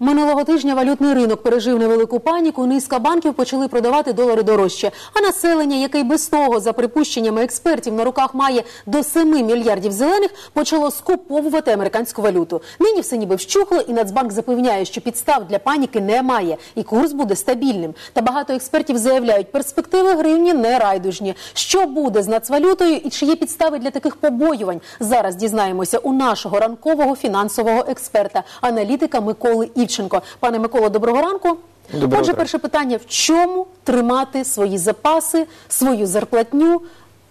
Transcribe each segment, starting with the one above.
Минулого тижня валютний ринок пережив невелику паніку. Низка банків почали продавати долари дорожче. А населення, яке й без того, за припущеннями експертів, на руках має до 7 мільярдів зелених, почало скуповувати американську валюту. Нині все ніби вщухло, і Нацбанк запевняє, що підстав для паніки немає, і курс буде стабільним. Та багато експертів заявляють, перспективи гривні не райдужні. Що буде з нацвалютою і чи є підстави для таких побоювань? Зараз дізнаємося у нашого ранкового фінансового експерта, аналітика Миколи Івченко. Пане Миколо, доброго ранку. Доброго Отже, перше питання: в чому тримати свої запаси, свою зарплатню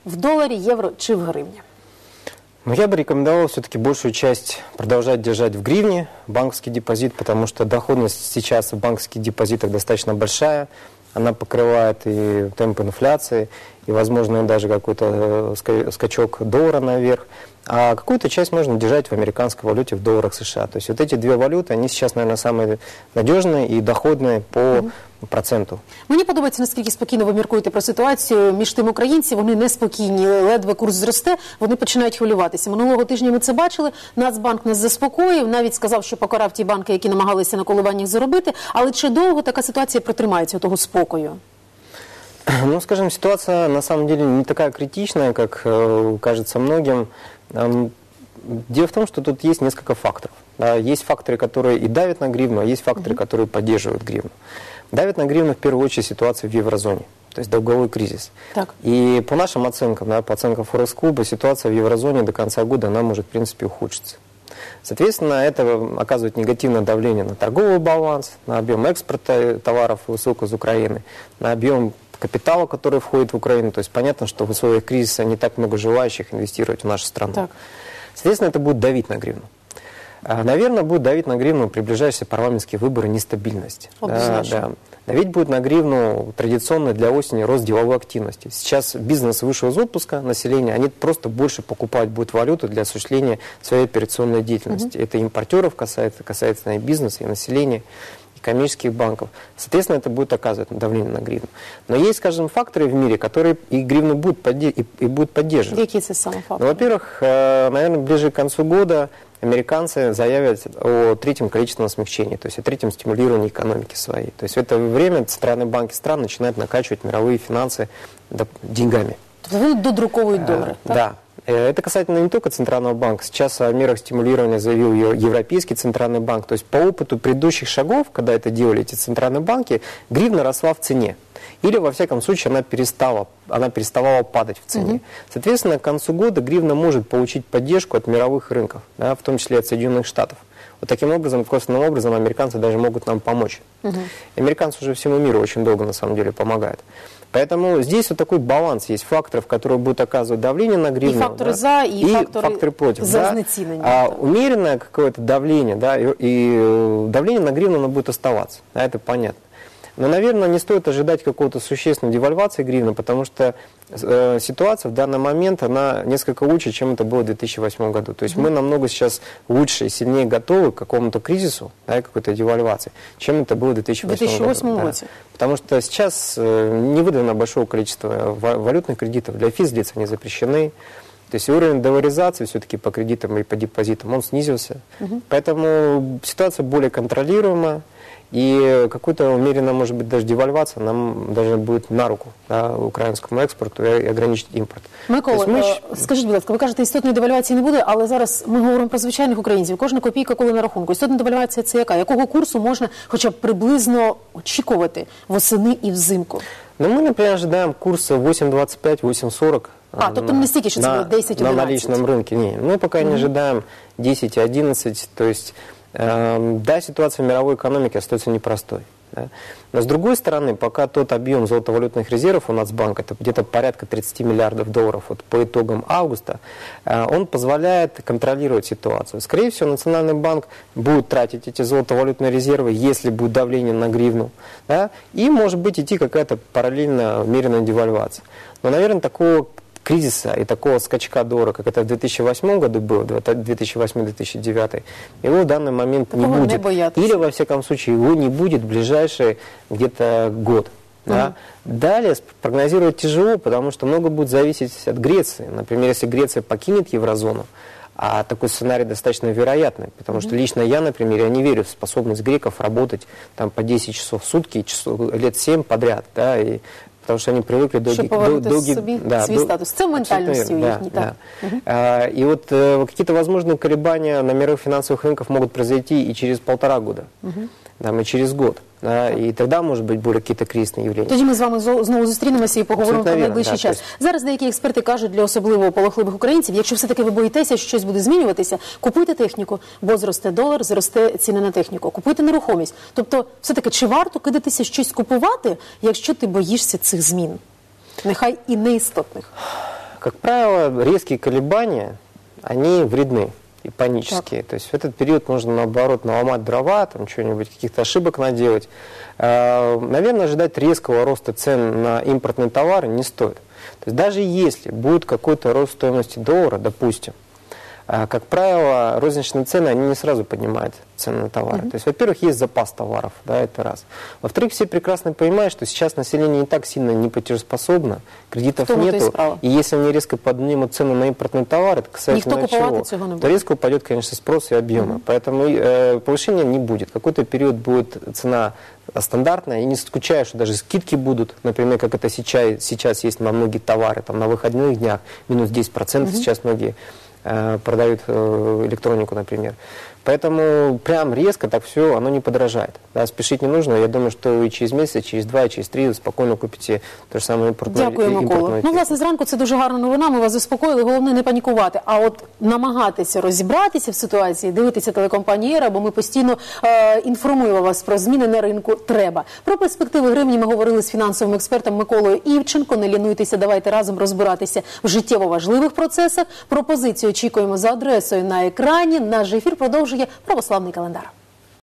в доларі, євро чи в гривні? Но я бы рекомендовал все-таки большую часть продолжать держать в гривне, банковский депозит, потому что доходность сейчас в банковских депозитах достаточно большая. Она покрывает и темп инфляции, и, возможно, и даже какой-то э, ска- скачок доллара наверх. А какую-то часть можно держать в американской валюте, в долларах США. То есть вот эти две валюты, они сейчас, наверное, самые надежные и доходные по проценту. Мені подобається, наскільки спокійно ви міркуєте про ситуацію між тим українці. Вони неспокійні, ледве курс зросте, вони починають хвилюватися. Минулого тижня ми це бачили. Нацбанк нас заспокоїв, навіть сказав, що покарав ті банки, які намагалися на коливаннях заробити. Але чи довго така ситуація протримається того спокою? Ну, скажем, ситуация на самом деле не такая критичная, как э, кажется многим. Дело в том, что тут есть несколько факторов. Да, есть факторы, которые и давят на гривну, а есть факторы, которые поддерживают гривну. Давит на гривну в первую очередь ситуация в еврозоне, то есть долговой кризис. Так. И по нашим оценкам, да, по оценкам Форекс-клуба, ситуация в еврозоне до конца года, она может, в принципе, ухудшиться. Соответственно, это оказывает негативное давление на торговый баланс, на объем экспорта товаров высок из Украины, на объем капитала, который входит в Украину. То есть понятно, что в условиях кризиса не так много желающих инвестировать в нашу страну. Так. Соответственно, это будет давить на гривну. А, Наверное, будет давить на гривну приближающиеся парламентские выборы нестабильность. Да, да. Давить будет на гривну традиционно для осени рост деловой активности. Сейчас бизнес вышел из отпуска, население, они просто больше покупать будут валюту для осуществления своей операционной деятельности. Это импортеров касается, касается и бизнеса, и населения, коммерческих банков. Соответственно, это будет оказывать давление на гривну. Но есть, скажем, факторы в мире, которые и гривну будут, подде- и, и будут поддерживать. Які це саме Ну, факти? во-первых, э, наверное, ближе к концу года американцы заявят о третьем количественном смягчении, то есть о третьем стимулировании экономики своей. То есть в это время центральные банки стран начинают накачивать мировые финансы деньгами. Тобто вони додруковують долари. Э, Да. Э, Это касательно не только Центрального банка. Сейчас о мерах стимулирования заявил Европейский Центральный банк. То есть по опыту предыдущих шагов, когда это делали эти центральные банки, гривна росла в цене. Или, во всяком случае, она перестала, она переставала падать в цене. Соответственно, к концу года гривна может получить поддержку от мировых рынков, да, в том числе от Соединенных Штатов. Вот таким образом, косвенным образом, американцы даже могут нам помочь. Американцы уже всему миру очень долго, на самом деле, помогают. Поэтому здесь вот такой баланс есть факторов, которые будут оказывать давление на гривну. факторы за, и факторы против. за да. А умеренное какое-то давление, да, и, и, э, давление на гривну оно будет оставаться, да, это понятно. Но, наверное, не стоит ожидать какого-то существенной девальвации гривны, потому что э, ситуация в данный момент, она несколько лучше, чем это было в 2008 году. То есть мы намного сейчас лучше и сильнее готовы к какому-то кризису, да, какой-то девальвации, чем это было в 2008, 2008 году. да. Потому что сейчас э, не выдано большого количества ва- валютных кредитов, для физлиц они запрещены. То есть уровень долларизации все-таки по кредитам и по депозитам, он снизился. Поэтому ситуация более контролируема. И какой-то умеренно, может быть, даже девальвация нам даже будет на руку да, украинскому экспорту и ограничить импорт. Микола, То есть мы е, щ- скажіть, будь ласка, ви кажете, істотної девальвації не буде, але зараз ми говоримо про звичайних українців. Кожна копійка, коли на рахунку. Істотна девальвація це яка? Якого курсу можна хоча б приблизно очікувати восени і взимку? Ну, мы, например, ожидаем курса 8.25, 8.40. А, э, тобто не стільки, що це на, буде 10, на 11. наличном рынке. Не, мы пока не ожидаем 10 и 11. То есть, эм, да, ситуация в мировой экономике остается непростой. да. Но с другой стороны, пока тот объем золотовалютных резервов у Нацбанка, это где-то порядка 30 миллиардов долларов вот, по итогам августа, э, он позволяет контролировать ситуацию. Скорее всего, Национальный банк будет тратить эти золотовалютные резервы, если будет давление на гривну, да, и, может быть, идти какая-то параллельно умеренная девальвация. Но, наверное, такого кризиса и такого скачка доллара, как это в 2008 году было, 2008-2009, его в данный момент не Такого не будет. боятся. Или, во всяком случае, его не будет в ближайший где-то год. Да? Далее прогнозировать тяжело, потому что много будет зависеть от Греции. Например, если Греция покинет еврозону, А такой сценарий достаточно вероятный, потому что лично я, например, я не верю в способность греков работать там по 10 часов в сутки, часов, лет 7 подряд, да, и потому що вони привикли до Щоб гі- повернути до- до гі- собі да, свій до- статус. Це ментальності Абсолютно верно, їхній, да, так. да. А, И вот э, какие-то возможные колебания на мировых финансовых рынках могут произойти и через полтора года, там, и через год. Да, и тогда, может быть, будут какие-то кризисные явления. Тоді ми з вами зо- знову зустрінемося і поговоримо Абсолютно про вірно, найближчий да, час. тобто- Зараз деякі експерти кажуть для особливо полохливих українців, якщо все-таки ви боїтеся, що щось буде змінюватися, купуйте техніку, бо зросте долар, зросте ціни на техніку. Купуйте нерухомість. Тобто, все-таки чи варто кидатися щось купувати, якщо ти боїшся цих змін? Нехай і неістотних. Как правило, резкие колебания, они вредны И панические. То есть в этот период можно, наоборот, наломать дрова, там что-нибудь, каких-то ошибок наделать. Э, Наверное, ожидать резкого роста цен на импортные товары не стоит. То есть даже если будет какой-то рост стоимости доллара, допустим, а, как правило, розничные цены, они не сразу поднимают цены на товары. То есть, во-первых, есть запас товаров, да, это раз. Во-вторых, все прекрасно понимают, что сейчас население не так сильно не платежеспособно, кредитов і нету, и если они резко поднимут цену на импортные товары, это касательно Никто чего, цього не то резко упадет, конечно, спрос и объемы. Поэтому э, повышения не будет. Какой-то период будет цена стандартная, и не исключаю, что даже скидки будут, например, как это сейчас, сейчас есть на многие товары, там на выходных днях минус 10% сейчас многие продают э, электронику, например. Поэтому прям резко так все, оно не подорожает. Да, спешить не нужно. Я думаю, что и через месяц, через два, через три вы спокойно купите то же самое импортное, Дякую, Микола. Ну, власне, зранку це дуже гарна новина. Ми вас заспокоїли. Головне не панікувати, а от намагатися розібратися в ситуації, дивитися телекомпанії «Ера», бо ми постійно е, інформуємо вас про зміни на ринку. Треба про перспективи гривні. Ми говорили з фінансовим експертом Миколою Івченко. Не лінуйтеся, давайте разом розбиратися в життєво важливих процесах. Пропозицію очікуємо за адресою на екрані. Наш ефір продовжує православний календар.